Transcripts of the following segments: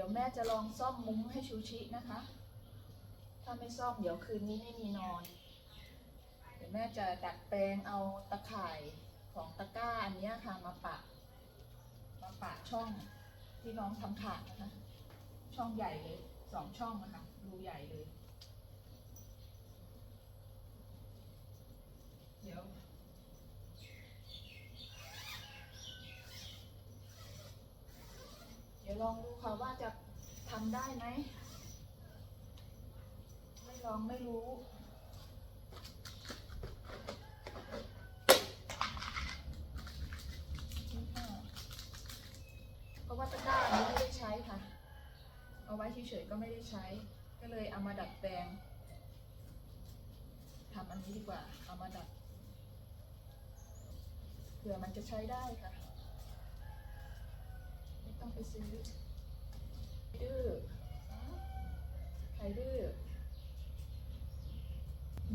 ดี๋ยวแม่จะลองซ่อมมุ้งให้ชูชินะคะ ถ้าไม่ซ่อมเดี๋ยวคืนนี้ไม่มีนอน เดี๋ยวแม่จะดัดแปลงเอาตะข่ายของตะกร้าอันนี้ค่ะมาปะ มาปะช่องที่น้องทำขาดนะคะ ช่องใหญ่เลยสองช่องนะคะรูใหญ่เลย เดี๋ยว เดี๋ยวลองดูค่ะว่าจะทำได้ไหม ไม่ลองไม่รู้นี่เพราะว่าตะกร้าอันไม่ได้ใช้ค่ะ เอาไว้เฉยๆก็ไม่ได้ใช้ ก็เลยเอามาดัดแปลงทำอันนี้ดีกว่า เอามาดัดเผื่อมันจะใช้ได้ค่ะ ต้องไปซื้อดื้อใครดื้อ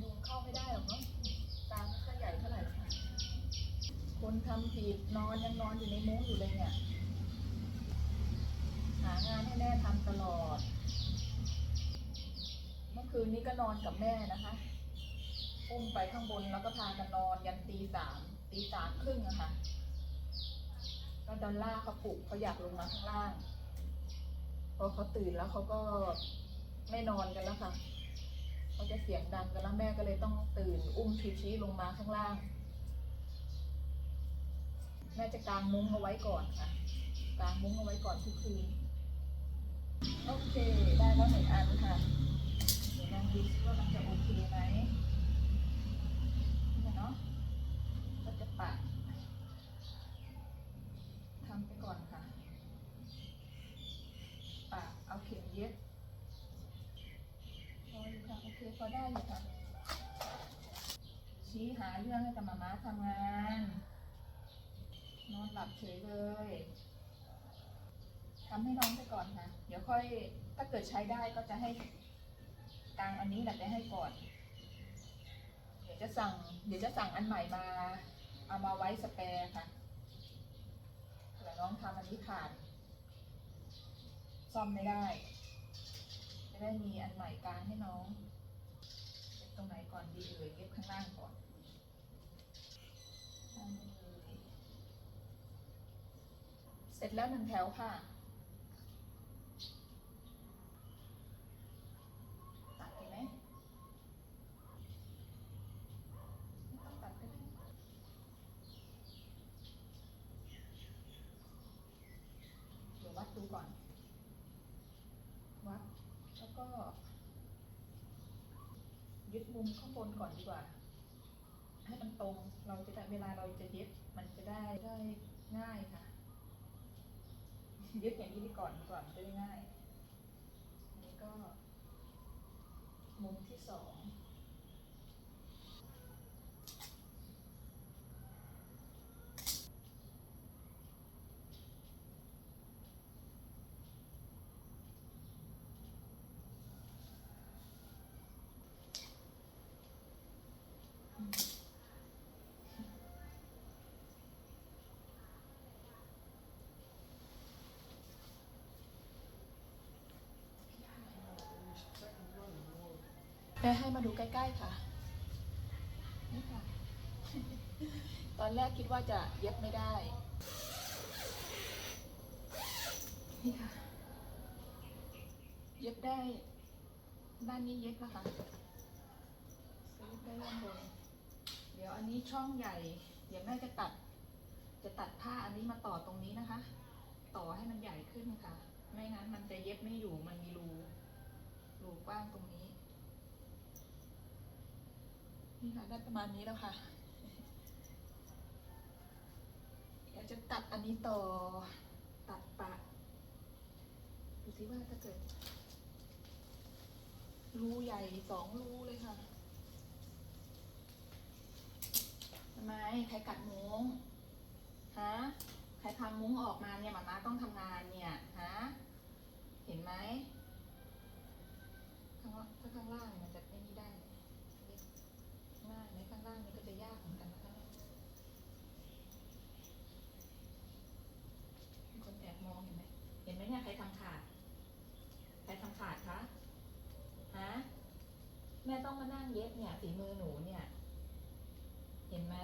ยุงเข้าไม่ได้หรอกเนาะตาไม่ค่อยใหญ่เท่าไหร่ค่ะคนทำผิดนอนยังนอนอยู่ในมุ้งอยู่เลยเนี่ยหางานให้แม่ทำตลอด เมื่อคืนนี้ก็นอนกับแม่นะคะอุ้มไปข้างบนแล้วก็พากันนอนยันตีสามตีสามครึ่งอะค่ะ ก็ดอลล่าร์เขาปลุกเขาอยากลงมาข้างล่าง พอเขาตื่นแล้วเขาก็ไม่นอนกันแล้วค่ะเขาจะเสียงดังกันแล้วแม่ก็เลยต้องตื่น อุ้มชูชีลงมาข้างล่าง แม่จะกางมุ้งเอาไว้ก่อนค่ะ กางมุ้งเอาไว้ก่อนทุกคืน โอเค ได้แล้วหนึ่งอันค่ะเดี๋ยวลองดูซิว่ามันจะโอเคไหมเนี่ยเนาะก็จะปะ ทำไปก่อนค่ะปะเอาเข็มเย็บพออยู่ค่ะโอเคพอได้อยู่ค่ะ ชี้หาเรื่องให้กับมาม่าทำงาน นอนหลับเฉยเลยทำให้น้องไปก่อนค่ะ เดี๋ยวค่อยถ้าเกิดใช้ได้ก็จะให้กลางอันนี้แหละจะให้ก่อน เดี๋ยวจะสั่ง เดี๋ยวจะสั่งอันใหม่มา เอามาไว้สแปร์ค่ะ น้องทำอันนี้ผ่าน ซ่อมไม่ได้ จะได้มีอันใหม่กลางให้น้องเก็บตรงไหนก่อนดีเอ่ยเย็บข้างล่างก่อนด้เลยเสร็จแล้วหนึ่งแถวค่ะ ตัดเห็นไหมไม่ต้องตัดก็ได้เดี๋ยววัดดูก่อน วัด แล้วก็ ยึด มุมข้างบนก่อนดีกว่า ให้มันตรงเราจะได้เวลาเราจะเย็บมันจะได้ได้ง่ายค่ะยึดอย่างนี้ดีก่อนดีกว่ามันจะได้ง่ายนี่ก็ มุมที่สอง แม่ให้มาดูใกล้ๆค่ะนี่ค่ะ ตอนแรกคิดว่าจะเย็บไม่ได้ นี่ค่ะ เย็บได้ ด้านนี้เย็บแล้วค่ะเย็บได้ด้านบนเดี๋ยวอันนี้ช่องใหญ่ เดี๋ยวแม่จะตัด จะตัดผ้าอันนี้มาต่อตรงนี้นะคะ ต่อให้มันใหญ่ขึ้นค่ะ ไม่งั้นมันจะเย็บไม่อยู่ มันมีรู รูกว้างตรงนี้ นี่ค่ะได้ประมาณนี้แล้วค่ะ เดี๋ยวจะตัดอันนี้ต่อ ตัดปะ ดูสิว่าถ้าเกิด รูใหญ่สองรูเลยค่ะทำไมใครกัดมุ้งฮะใครพังมุ้งออกมาเนี่ยหมาม่าต้องทำงานเนี่ยฮะเห็นไหมข้างล่างถ้าข้างล่างมันจะไม่นี่ได้เลยง่ายในข้างล่างนี่ก็จะยากเหมือนกันนะคะเนี่ยมีคนแอบมอง เห็นไหมเนี่ยใครทำขาด ใครทำขาดคะฮะแม่ต้องมานั่งเย็บเนี่ย ฝีมือหนูเนี่ย เห็นไหม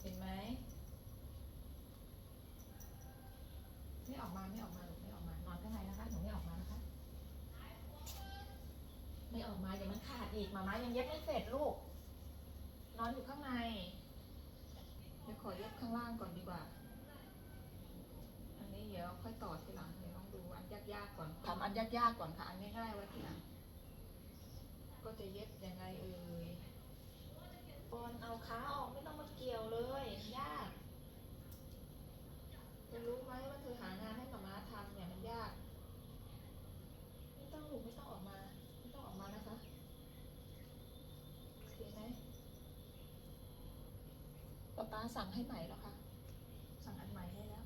เห็นไหม ไม่ออกมาไม่ออกมาหนูไม่ออกมานอนข้างในนะคะหนูไม่ออกมานะคะ ไม่ออกมาเดี๋ยวมันขาดอีกมาม้ายังเย็บไม่เสร็จลูก นอนอยู่ข้างในเดี๋ยวขอเย็บข้างล่างก่อนดีกว่า ค่อยต่อทีหลังเดี๋ยวลองดูอันยากๆก่อนทำอันยากๆก่อนค่ะ อันง่ายๆไว้ทีหลังก็จะเย็บยังไงเอ่ยบอลเอาขาออกไม่ต้องมาเกี่ยวเลยยากจะรู้ไหมว่าเธอหางานให้หมาม้าทำเนี่ยมันยาก ไม่ต้องลูกไม่ต้องออกมา ไม่ต้องออกมานะคะโอเคไหมป๊าป๊าสั่งให้ใหม่แล้วค่ะ สั่งอันใหม่ให้แล้ว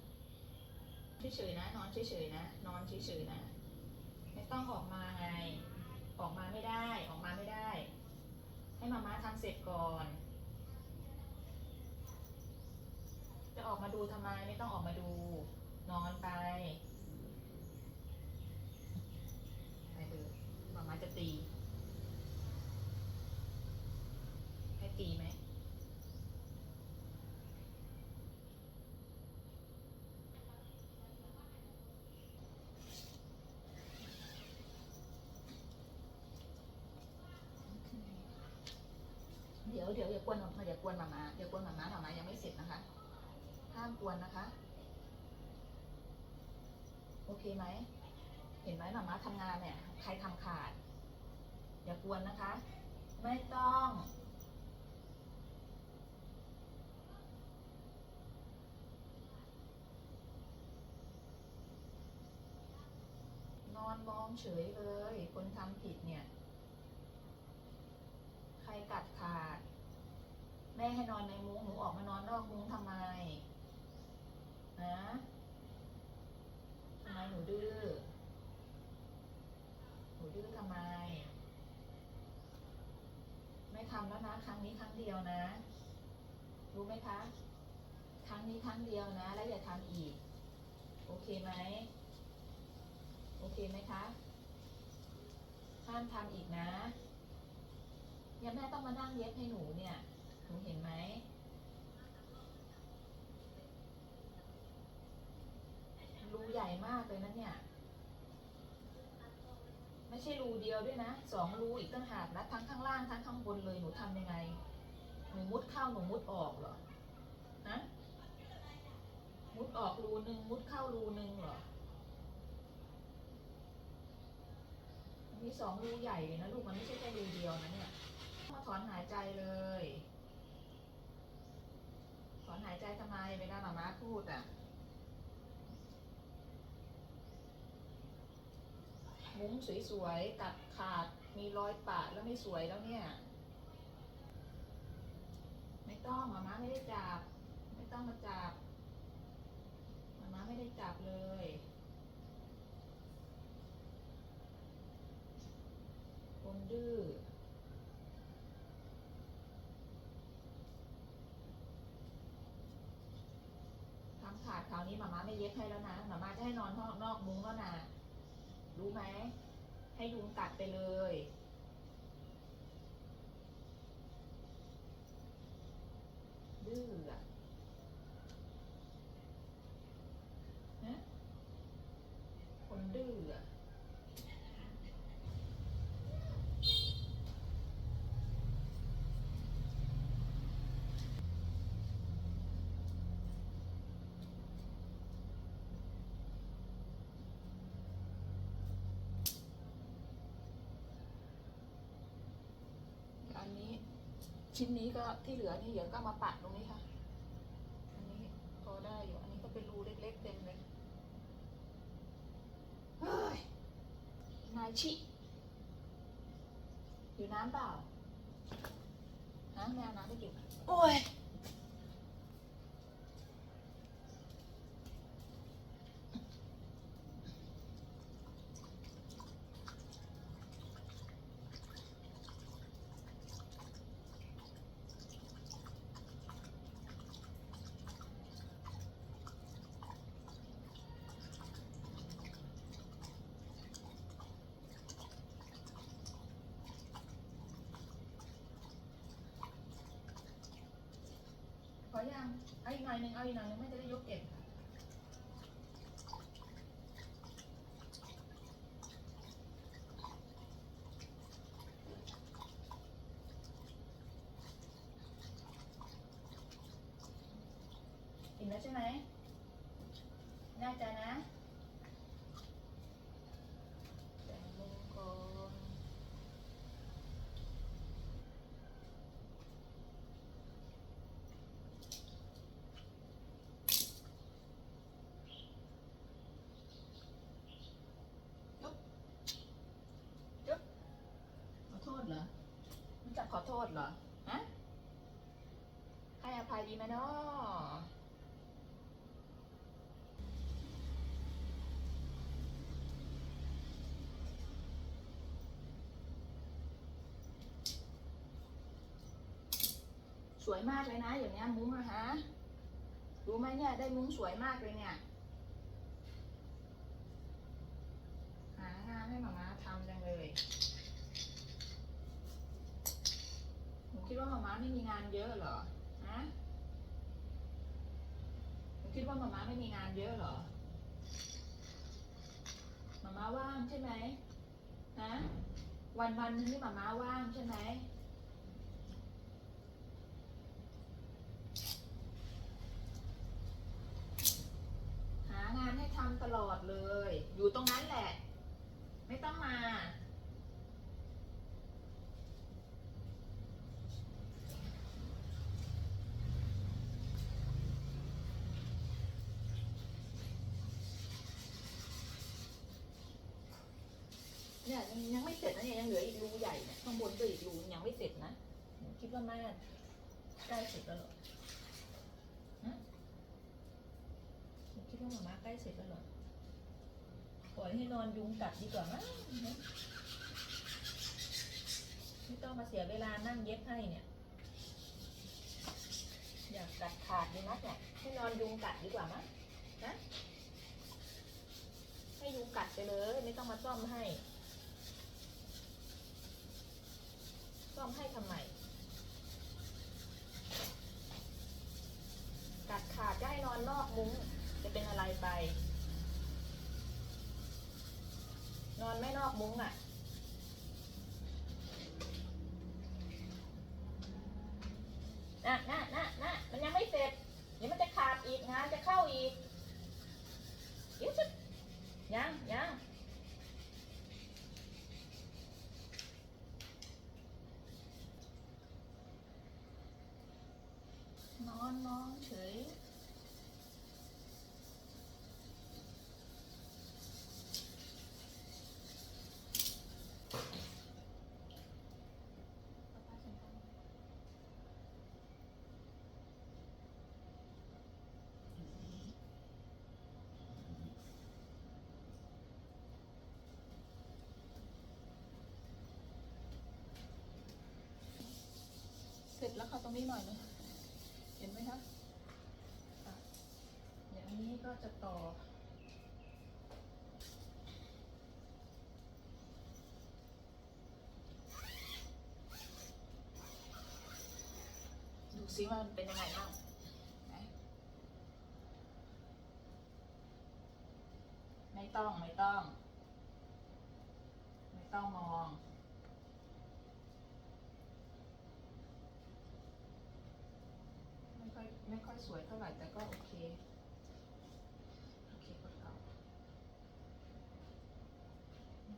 เฉยๆนะ นอนเฉยๆนะ นอนเฉยๆนะ ไม่ต้องออกมาไง ออกมาไม่ได้ ออกมาไม่ได้ ให้มาม่าทำเสร็จก่อน จะออกมาดูทำไม ไม่ต้องออกมาดู นอนไปไปเลยมาม่าจะตี ให้ตีไหม เดี๋ยวเดี๋ยวอย่ากวนมาอย่ากวนมามาอย่ากวนมามามามายังไม่เสร็จนะคะ ห้ามกวนนะคะ โอเคไหม เห็นไหมมามาทำงานเนี่ย ใครทำขาด อย่ากวนนะคะ ไม่ต้องนอนมองเฉยเลย คนทำผิดเนี่ย ใครกัดขาด ให้นอนในมุ้งหนูออกมานอนนอกมุ้งทำไมนะทำไมหนูดื้อหนูดื้อทำไม ไม่ทำแล้วนะ ครั้งนี้ครั้งเดียวนะ รู้ไหมคะ ครั้งนี้ครั้งเดียวนะ แล้วอย่าทำอีก โอเคไหมโอเคไหมคะห้ามทำอีกนะเนี่ยแม่ต้องมานั่งเย็บให้หนูเนี่ยูเห็นไหม รูใหญ่มากเลยนะเนี่ย ไม่ใช่รูเดียวด้วยนะ สองรูอีกต่างหากนะทั้งข้างล่างทั้งข้างบนเลย หนูทำยังไง หนูมุดเข้าหนูมุดออกเหรอฮะมุดออกรูหนึ่งมุดเข้ารูหนึ่งเหรอมีสองรูใหญ่เลยนะลูกมันไม่ใช่แค่รูเดียวนะเนี่ยมาถอนหายใจเลย อนหายใจทำไมเวลาหมาม้าพูดอะ มุ้งสวยๆตัดขาดมีรอยปะแล้วไม่สวยแล้วเนี่ย ไม่ต้องหมาม้าไม่ได้จับ ไม่ต้องมาจับหมาม้าไม่ได้จับเลยคนดื้อ ทำขาดคราว นี้หมาม่าไม่เย็บให้แล้วนะหมาม่าจะให้นอนห้องนอกมุ้งแล้วนะรู้ไหมให้ยุงกัดไปเลย ดื้ออะนะคนดื้ออะ อันนี้ ชิ้นนี้ก็ที่เหลือนี่เดี๋ยวก็มาปัดตรงนี้ค่ะ อันนี้พอได้อยู่ อันนี้ก็เป็นรูเล็กๆเต็มเลยเฮ้ยนายชิ อยู่น้ำเปล่าฮะแมวน้ำไปกินโอ้ย ยังเอาอีกหน่อยหนึ่งเอาอีกหน่อยหนึงไม่จะได้ยกเก็บอิ่มแล้วใช่ไหมแน่ใจนะแต่งมุมก่อน ขอโทษเหรอรู้จักขอโท ษเหรอฮะให้อภัยดีไหมเนาะสวยมากเลยนะ อย่างเนี้ยมุ้งอะฮะรู้ไหมเนี่ยได้มุ้งสวยมากเลยเนี่ย หางานให้หมามาทำจังเลย หนู คิดว่าหมาม้าไม่มีงานเยอะเหรอฮะหนูคิดว่าหมาม้าไม่มีงานเยอะเหรอหมาม้าว่างใช่ไหมฮะวันวันๆหนึงนี่หมาม้าว่างใช่ไหมหางานให้ทำตลอดเลย อยู่ตรงนั้นแหละ ไม่ต้องมา เนี่ยยังไม่เสร็จนะเนี่ยยังเหลืออีกรูใหญ่เนี่ยข้างบนก็อีกรูยังไม่เสร็จนะคิดว่าแม่ใกล้เสร็จแล้วเหรอฮะคิดว่าหมาม่าใกล้เสร็จแล้วเหรอปล่อยให้นอนยุงกัดดีกว่ามั้งนะไม่ต้องมาเสียเวลานั่งเย็บให้เนี่ยอยากกัดขาดดีนักเนี่ยให้นอนยุงกัดดีกว่ามั้งนะให้ยุงกัดไปเลย ไม่ต้องมาซ่อมให้ ซ่อมให้ทำไม กัดขาดจะให้นอนนอกมุ้ง จะเป็นอะไรไป นอนไม่นอกมุ้งอะ่ะน่ะน่ะน่ะมันยังไม่เสร็จ เดี๋ยวมันจะขาดอีกงานจะเข้าอีก เดี๋ยวจะยังยัง นอนมองเฉย เสร็จแล้วค่ะตรงนี้หน่อยนึงเห็นไหมคะอย่างนี้ก็จะต่อ ดูซิว่ามันเป็นยังไงบ้างไม่ต้อง ไม่ต้อง ไม่ต้องมอง ไม่ค่อยไม่ค่อย สวยเท่าไหร่แต่ก็โอเค โอเคก็เอา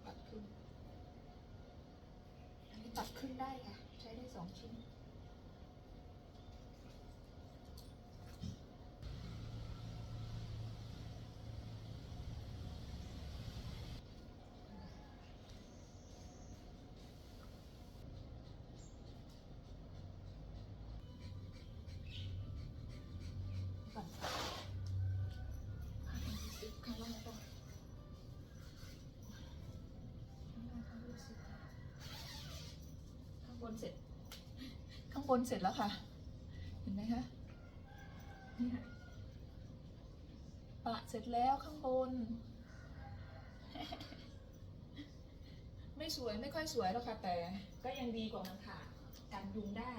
ตัดขึ้น อันนี้ตัดขึ้นได้ค่ะ ใช้ได้สองชิ้น เสร็จ ข้างบนเสร็จแล้วค่ะ เห็นไหมคะนี่ค่ะปะเสร็จแล้วข้างบน ไม่สวยไม่ค่อยสวยหรอกค่ะแต่ก็ยังดีกว่ามันขาดกันยุงได้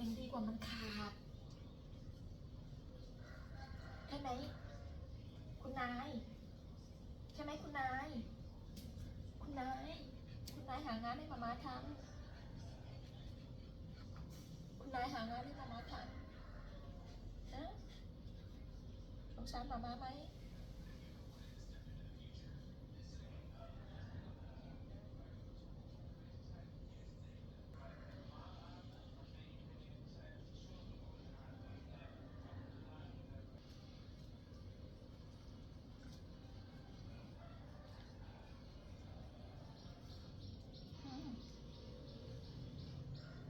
ยังดีกว่ามันขาดใช่ไหมคุณนาย ใช่ไหมคุณนาย คุณนาย นายหางานให้มามาทำคุณนายหางานให้มามาทำนะสงสารมามาไหม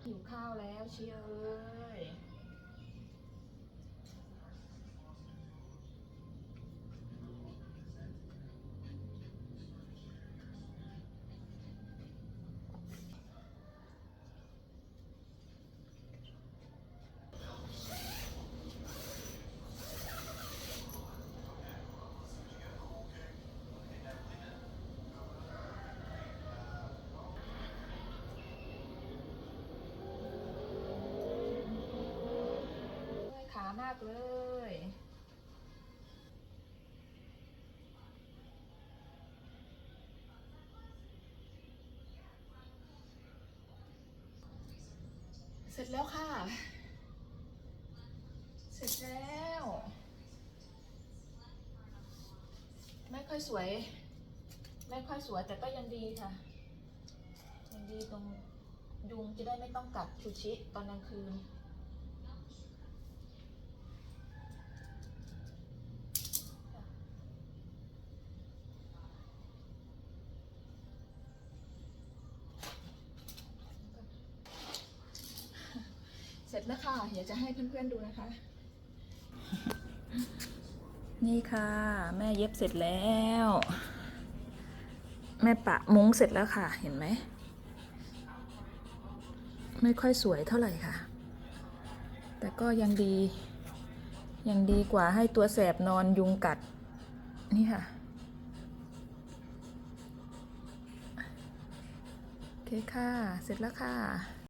หิวข้าวแล้วเชียเอ้ากเลย เสร็จแล้วค่ะ เสร็จแล้ว ไม่ค่อยสวย ไม่ค่อยสวยแต่ก็ยังดีค่ะ ยังดีตรงยุงจะได้ไม่ต้องกัดชูชิตอนกลางคืน แล้วค่ะเดี๋ยวจะให้เพื่อนๆดูนะคะ นี่ค่ะ แม่เย็บเสร็จแล้ว แม่ปะมุ้งเสร็จแล้วค่ะ เห็นไหม ไม่ค่อยสวยเท่าไหร่ค่ะ แต่ก็ยังดี ยังดีกว่าให้ตัวแสบนอนยุงกัด นี่ค่ะโอเคค่ะ เสร็จแล้วค่ะ